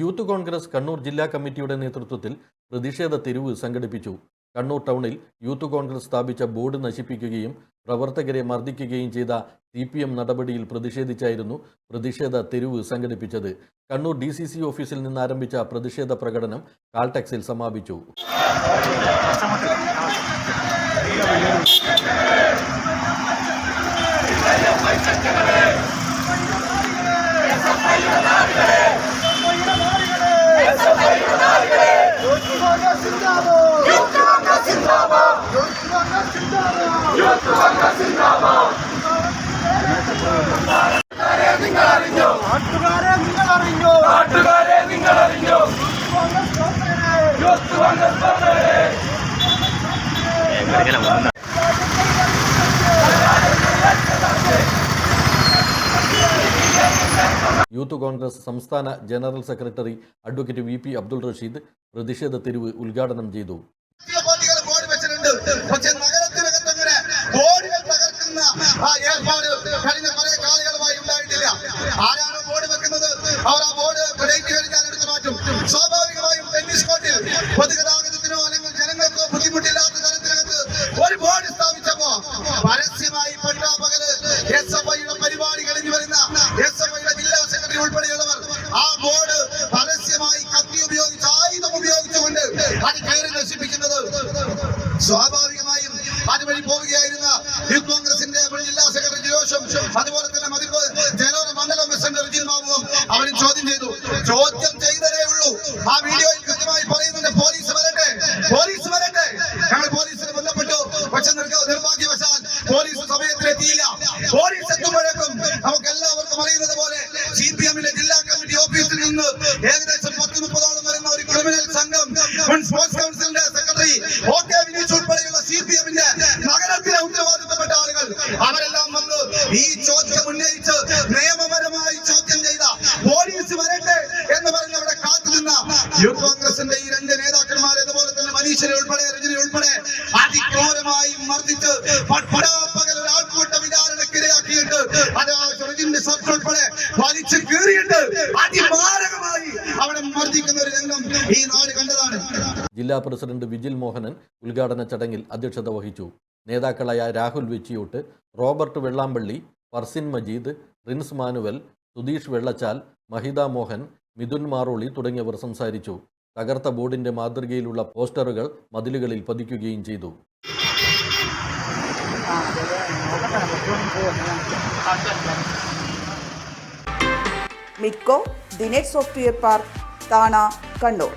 Youth Congress Kannur ജില്ലാ കമ്മിറ്റിയുടെ നേതൃത്വത്തിൽ പ്രതിഷേധ തെരുവ് സംഘടിപ്പിച്ചു. കണ്ണൂർ ടൗണിൽ യൂത്ത് കോൺഗ്രസ് സ്ഥാപിച്ച ബോർഡ് നശിപ്പിക്കുകയും പ്രവർത്തകരെ മർദ്ദിക്കുകയും ചെയ്ത സി പി എം നടപടിയിൽ പ്രതിഷേധിച്ചായിരുന്നു പ്രതിഷേധ തെരുവ് സംഘടിപ്പിച്ചത്. കണ്ണൂർ ഡി സി സി ഓഫീസിൽ നിന്ന് ആരംഭിച്ച പ്രതിഷേധ പ്രകടനം കാൾടെക്സിൽ സമാപിച്ചു. യൂത്ത് കോൺഗ്രസ് സംസ്ഥാന general secretary advocate V P Abdul Rasheed പ്രതിഷേധ തെരുവ് ഉദ്ഘാടനം ചെയ്തു. പക്ഷെ നഗരത്തിനകത്ത് അങ്ങനെ ബോർഡുകൾ തകർക്കുന്ന ആ ഏർപ്പാട് കഴിഞ്ഞ സ്വാഭാവികമായും അതുവഴി പോവുകയായിരുന്ന യൂത്ത് കോൺഗ്രസിന്റെ ജില്ലാ സെക്രട്ടറി ജോഷും അതുപോലെ തന്നെ മതിപ്പ് ജനോര മണ്ഡലം പ്രസിഡന്റ് റിജിൻ ബാബുവും അവരും ചോദ്യം ചെയ്തു. ചോദ്യം ചെയ്തതേ ഉള്ളൂ. ആ വീഡിയോയിൽ കൃത്യമായി പറയുന്നുണ്ട്. പോലീസ് വരട്ടെ. പോലീസ് വരട്ടെ. ഞങ്ങൾ പോലീസിനെ ബന്ധപ്പെട്ടു. പക്ഷെ നിർഭാഗ്യവശാൽ പോലീസ് സമയത്തിലെത്തിയില്ല. പോലീസ് എത്തുമ്പോഴേക്കും നമുക്ക് എല്ലാവർക്കും അറിയുന്നത് പോലെ സി പി എമ്മിന്റെ ജില്ലാ കമ്മിറ്റി ഓഫീസിൽ നിന്ന് ഏകദേശം അവരെല്ലാം വന്ന് ഈ ചോദ്യം ഉന്നയിച്ച് നിയമപരമായി ചോദ്യം ചെയ്ത പോലീസ് വരട്ടെ എന്ന് പറഞ്ഞ് അവിടെ കാത്തുനിന്ന യൂത്ത് കോൺഗ്രസിന്റെ ഈ രണ്ട് നേതാക്കന്മാർ അതുപോലെ തന്നെ മനീഷിനെ ഉൾപ്പെടെ രജനി ഉൾപ്പെടെ അതിക്രൂരമായി മർദ്ദിച്ച് വലിച്ചു അതിമാരകമായി ഒരു രംഗം ഈ നാട് കണ്ടതാണ്. ജില്ലാ പ്രസിഡന്റ് വിജിൽ മോഹനൻ ഉദ്ഘാടന ചടങ്ങിൽ അധ്യക്ഷത വഹിച്ചു. നേതാക്കളായ രാഹുൽ വെച്ചിയൂട്ട് റോബർട്ട് വെള്ളാമ്പള്ളി ഫർസിൻ മജീദ് റിൻസ് മാനുവൽ സുധീഷ് വെള്ളച്ചാൽ മഹിത മോഹൻ മിഥുൻ മാറോളി തുടങ്ങിയവർ സംസാരിച്ചു. തകർത്ത ബോർഡിന്റെ മാതൃകയിലുള്ള പോസ്റ്ററുകൾ മതിലുകളിൽ പതിക്കുകയും ചെയ്തു. മിക്കോ ദിനേഷ് സോഫ്റ്റ്വെയർ പാർക്ക് താണ കണ്ണൂർ.